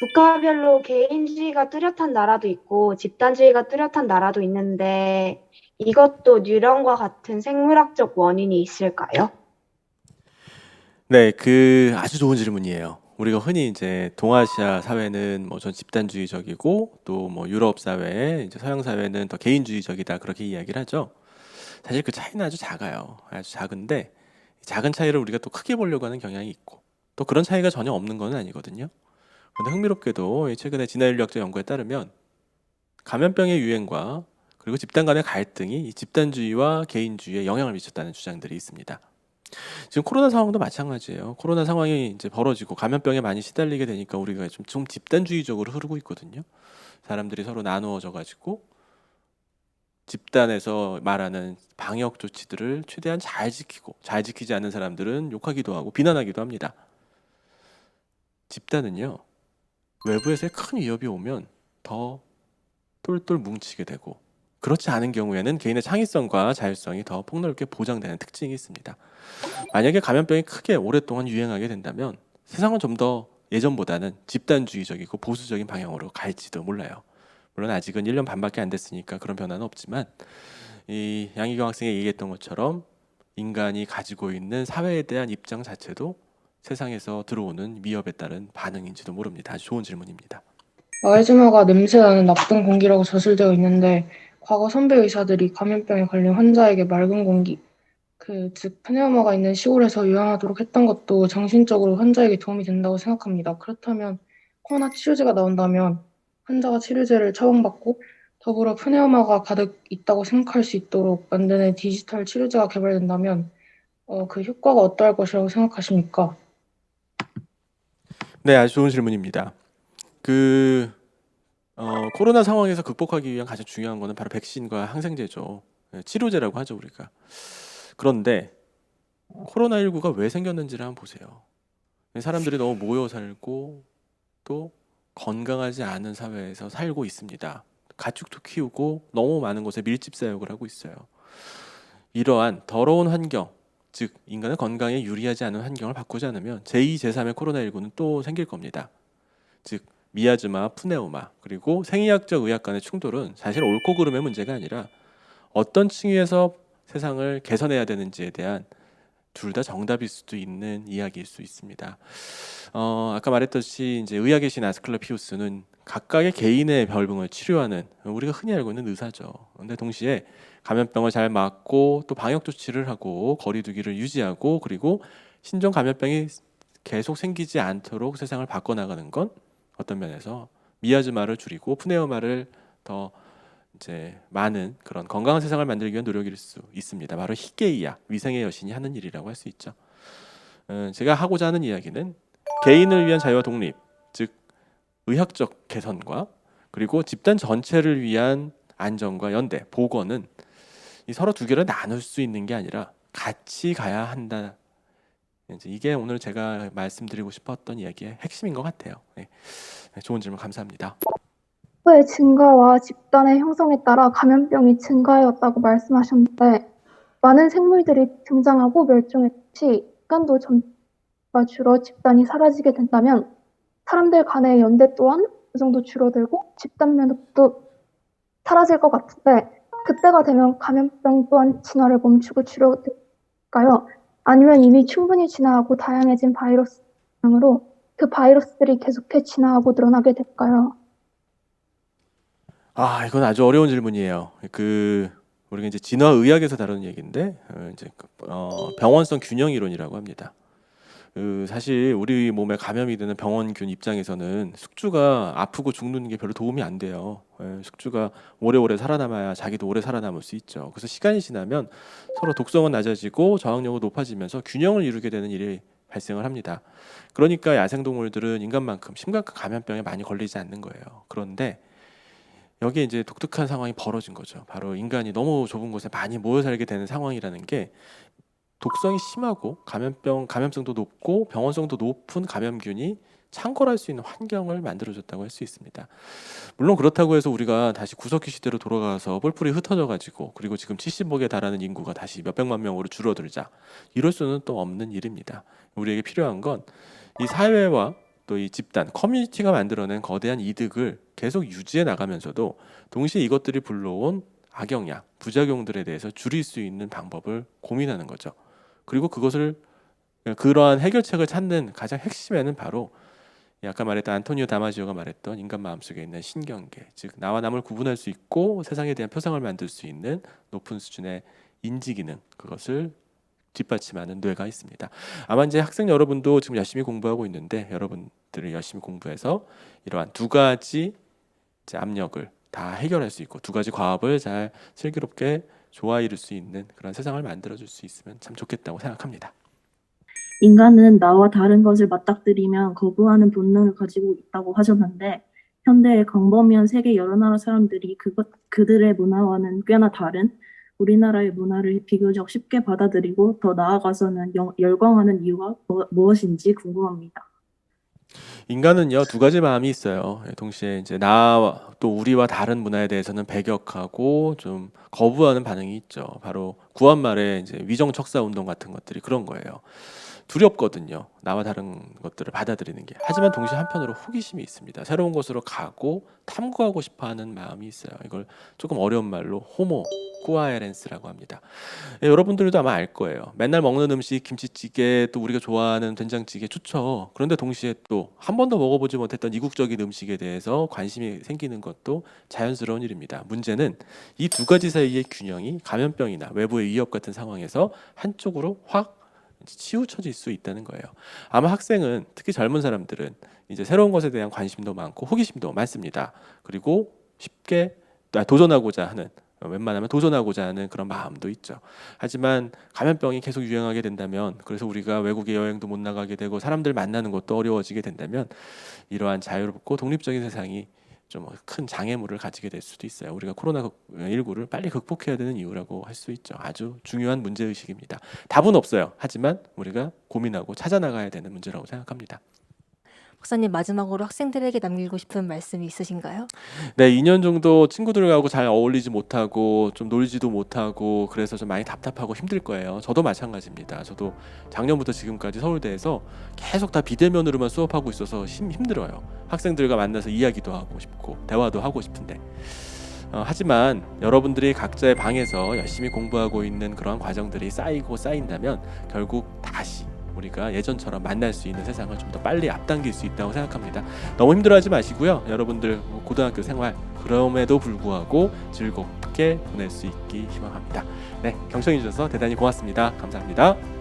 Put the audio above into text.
국가별로 개인주의가 뚜렷한 나라도 있고 집단주의가 뚜렷한 나라도 있는데 이것도 뉴런과 같은 생물학적 원인이 있을까요? 네, 그 아주 좋은 질문이에요. 우리가 흔히 이제 동아시아 사회는 뭐 전 집단주의적이고 또 뭐 유럽 사회, 이제 서양 사회는 더 개인주의적이다 그렇게 이야기를 하죠. 사실 그 차이는 아주 작아요. 아주 작은데 작은 차이를 우리가 또 크게 보려고 하는 경향이 있고 또 그런 차이가 전혀 없는 건 아니거든요. 그런데 흥미롭게도 이 최근에 진화인류학적 연구에 따르면 감염병의 유행과 그리고 집단 간의 갈등이 이 집단주의와 개인주의에 영향을 미쳤다는 주장들이 있습니다. 지금 코로나 상황도 마찬가지예요. 코로나 상황이 이제 벌어지고 감염병에 많이 시달리게 되니까 우리가 좀, 좀 집단주의적으로 흐르고 있거든요. 사람들이 서로 나누어져 가지고 집단에서 말하는 방역 조치들을 최대한 잘 지키고 잘 지키지 않는 사람들은 욕하기도 하고 비난하기도 합니다. 집단은요. 외부에서의 큰 위협이 오면 더 똘똘 뭉치게 되고 그렇지 않은 경우에는 개인의 창의성과 자율성이 더 폭넓게 보장되는 특징이 있습니다. 만약에 감염병이 크게 오랫동안 유행하게 된다면 세상은 좀 더 예전보다는 집단주의적이고 보수적인 방향으로 갈지도 몰라요. 물론 아직은 1년 반밖에 안 됐으니까 그런 변화는 없지만 이 양희경 학생이 얘기했던 것처럼 인간이 가지고 있는 사회에 대한 입장 자체도 세상에서 들어오는 위협에 따른 반응인지도 모릅니다. 아주 좋은 질문입니다. 마을주마가 냄새나는 나쁜 공기라고 저술되어 있는데 과거 선배 의사들이 감염병에 걸린 환자에게 맑은 공기, 그, 즉, pneumo가 있는 시골에서 요양하도록 했던 것도 정신적으로 환자에게 도움이 된다고 생각합니다. 그렇다면 코로나 치료제가 나온다면 환자가 치료제를 처방받고 더불어 pneumo가 가득 있다고 생각할 수 있도록 만드는 디지털 치료제가 개발된다면 어, 그 효과가 어떠할 것이라고 생각하십니까? 네, 아주 좋은 질문입니다. 그 어, 코로나 상황에서 극복하기 위한 가장 중요한 거는 바로 백신과 항생제죠. 예, 치료제라고 하죠, 우리가. 그런데 코로나 19가 왜 생겼는지를 한번 보세요. 사람들이 너무 모여 살고 또 건강하지 않은 사회에서 살고 있습니다. 가축도 키우고 너무 많은 곳에 밀집 사육을 하고 있어요. 이러한 더러운 환경, 즉 인간의 건강에 유리하지 않은 환경을 바꾸지 않으면 제2, 제3의 코로나19는 또 생길 겁니다. 즉 미아즈마, 푸네오마 그리고 생의학적 의학 간의 충돌은 사실 옳고 그름의 문제가 아니라 어떤 층위에서 세상을 개선해야 되는지에 대한 둘 다 정답일 수도 있는 이야기일 수 있습니다. 어, 아까 말했듯이 이제 의학의 신 아스클레피우스는 각각의 개인의 별명을 치료하는 우리가 흔히 알고 있는 의사죠. 근데 동시에 감염병을 잘 막고 또 방역 조치를 하고 거리두기를 유지하고 그리고 신종 감염병이 계속 생기지 않도록 세상을 바꿔 나가는 건 어떤 면에서 미아즈마를 줄이고 푸네오마를 더 이제 많은 그런 건강한 세상을 만들기 위한 노력일 수 있습니다. 바로 히게이야 위생의 여신이 하는 일이라고 할 수 있죠. 음, 제가 하고자 하는 이야기는 개인을 위한 자유와 독립, 즉 의학적 개선과 그리고 집단 전체를 위한 안전과 연대, 보건은 이 서로 두 개를 나눌 수 있는 게 아니라 같이 가야 한다. 이게 오늘 제가 말씀드리고 싶었던 이야기의 핵심인 것 같아요. 네. 좋은 질문 감사합니다. 의 증가와 집단의 형성에 따라 감염병이 증가하였다고 말씀하셨는데 많은 생물들이 등장하고 멸종했듯이 인간도 전가 줄어 집단이 사라지게 된다면 사람들 간의 연대 또한 그 정도 줄어들고 집단 면역도 사라질 것 같은데 그때가 되면 감염병 또한 진화를 멈추고 줄어들까요? 아니면 이미 충분히 진화하고 다양해진 바이러스 영향으로 그 바이러스들이 계속해 진화하고 늘어나게 될까요? 아, 이건 아주 어려운 질문이에요. 그 우리가 이제 진화 의학에서 다루는 얘기인데 어, 이제 그, 어, 병원성 균형 이론이라고 합니다. 그 사실 우리 몸에 감염이 되는 병원균 입장에서는 숙주가 아프고 죽는 게 별로 도움이 안 돼요. 예, 숙주가 오래오래 살아남아야 자기도 오래 살아남을 수 있죠. 그래서 시간이 지나면 서로 독성은 낮아지고 저항력은 높아지면서 균형을 이루게 되는 일이 발생을 합니다. 그러니까 야생동물들은 인간만큼 심각한 감염병에 많이 걸리지 않는 거예요. 그런데 여기에 이제 독특한 상황이 벌어진 거죠. 바로 인간이 너무 좁은 곳에 많이 모여 살게 되는 상황이라는 게 독성이 심하고 감염병 감염성도 높고 병원성도 높은 감염균이 창궐할 수 있는 환경을 만들어줬다고 할 수 있습니다. 물론 그렇다고 해서 우리가 다시 구석기 시대로 돌아가서 뿔뿔이 흩어져 가지고 그리고 지금 70억에 달하는 인구가 다시 몇백만 명으로 줄어들자 이럴 수는 또 없는 일입니다. 우리에게 필요한 건 이 사회와 또 이 집단 커뮤니티가 만들어낸 거대한 이득을 계속 유지해 나가면서도 동시에 이것들이 불러온 악영향, 부작용들에 대해서 줄일 수 있는 방법을 고민하는 거죠. 그리고 그것을 그러한 해결책을 찾는 가장 핵심에는 바로 이 아까 말했던 안토니오 다마지오가 말했던 인간 마음속에 있는 신경계, 즉 나와 남을 구분할 수 있고 세상에 대한 표상을 만들 수 있는 높은 수준의 인지 기능 그것을 뒷받침하는 뇌가 있습니다. 아마 이제 학생 여러분도 지금 열심히 공부하고 있는데 여러분들이 열심히 공부해서 이러한 두 가지 압력을 다 해결할 수 있고 두 가지 과업을 잘 슬기롭게 조화 이룰 수 있는 그런 세상을 만들어 줄 수 있으면 참 좋겠다고 생각합니다. 인간은 나와 다른 것을 맞닥뜨리면 거부하는 본능을 가지고 있다고 하셨는데 현대의 광범위한 세계 여러 나라 사람들이 그것 그들의 문화와는 꽤나 다른 우리나라의 문화를 비교적 쉽게 받아들이고 더 나아가서는 영- 열광하는 이유가 뭐- 무엇인지 궁금합니다. 인간은요 두 가지 마음이 있어요. 예, 동시에 이제 나와 또 우리와 다른 문화에 대해서는 배격하고 좀 거부하는 반응이 있죠. 바로 구한말의 이제 위정척사 운동 같은 것들이 그런 거예요. 두렵거든요. 나와 다른 것들을 받아들이는 게. 하지만 동시에 한편으로 호기심이 있습니다. 새로운 곳으로 가고 탐구하고 싶어하는 마음이 있어요. 이걸 조금 어려운 말로 호모 쿠아에렌스라고 합니다. 예, 여러분들도 아마 알 거예요. 맨날 먹는 음식 김치찌개 또 우리가 좋아하는 된장찌개 좋죠. 그런데 동시에 또 한 번도 먹어보지 못했던 이국적인 음식에 대해서 관심이 생기는 것도 자연스러운 일입니다. 문제는 이 두 가지 사이의 균형이 감염병이나 외부의 위협 같은 상황에서 한쪽으로 확 치우쳐질 수 있다는 거예요. 아마 학생은 특히 젊은 사람들은 이제 새로운 것에 대한 관심도 많고 호기심도 많습니다. 그리고 쉽게 아, 도전하고자 하는 어, 웬만하면 도전하고자 하는 그런 마음도 있죠. 하지만 감염병이 계속 유행하게 된다면 그래서 우리가 외국에 여행도 못 나가게 되고 사람들 만나는 것도 어려워지게 된다면 이러한 자유롭고 독립적인 세상이 좀 큰 장애물을 가지게 될 수도 있어요. 우리가 코로나 19를 빨리 극복해야 되는 이유라고 할 수 있죠. 아주 중요한 문제 의식입니다. 답은 없어요. 하지만 우리가 고민하고 찾아 나가야 되는 문제라고 생각합니다. 박사님 마지막으로 학생들에게 남기고 싶은 말씀이 있으신가요? 네, 2년 정도 친구들하고 잘 어울리지 못하고 좀 놀지도 못하고 그래서 좀 많이 답답하고 힘들 거예요. 저도 마찬가지입니다. 저도 작년부터 지금까지 서울대에서 계속 다 비대면으로만 수업하고 있어서 힘, 힘들어요. 학생들과 만나서 이야기도 하고 싶고 대화도 하고 싶은데 어, 하지만 여러분들이 각자의 방에서 열심히 공부하고 있는 그러한 과정들이 쌓이고 쌓인다면 결국 다시 우리가 예전처럼 만날 수 있는 세상을 좀 더 빨리 앞당길 수 있다고 생각합니다. 너무 힘들어하지 마시고요. 여러분들 고등학교 생활 그럼에도 불구하고 즐겁게 보낼 수 있기 희망합니다. 네, 경청해 주셔서 대단히 고맙습니다. 감사합니다.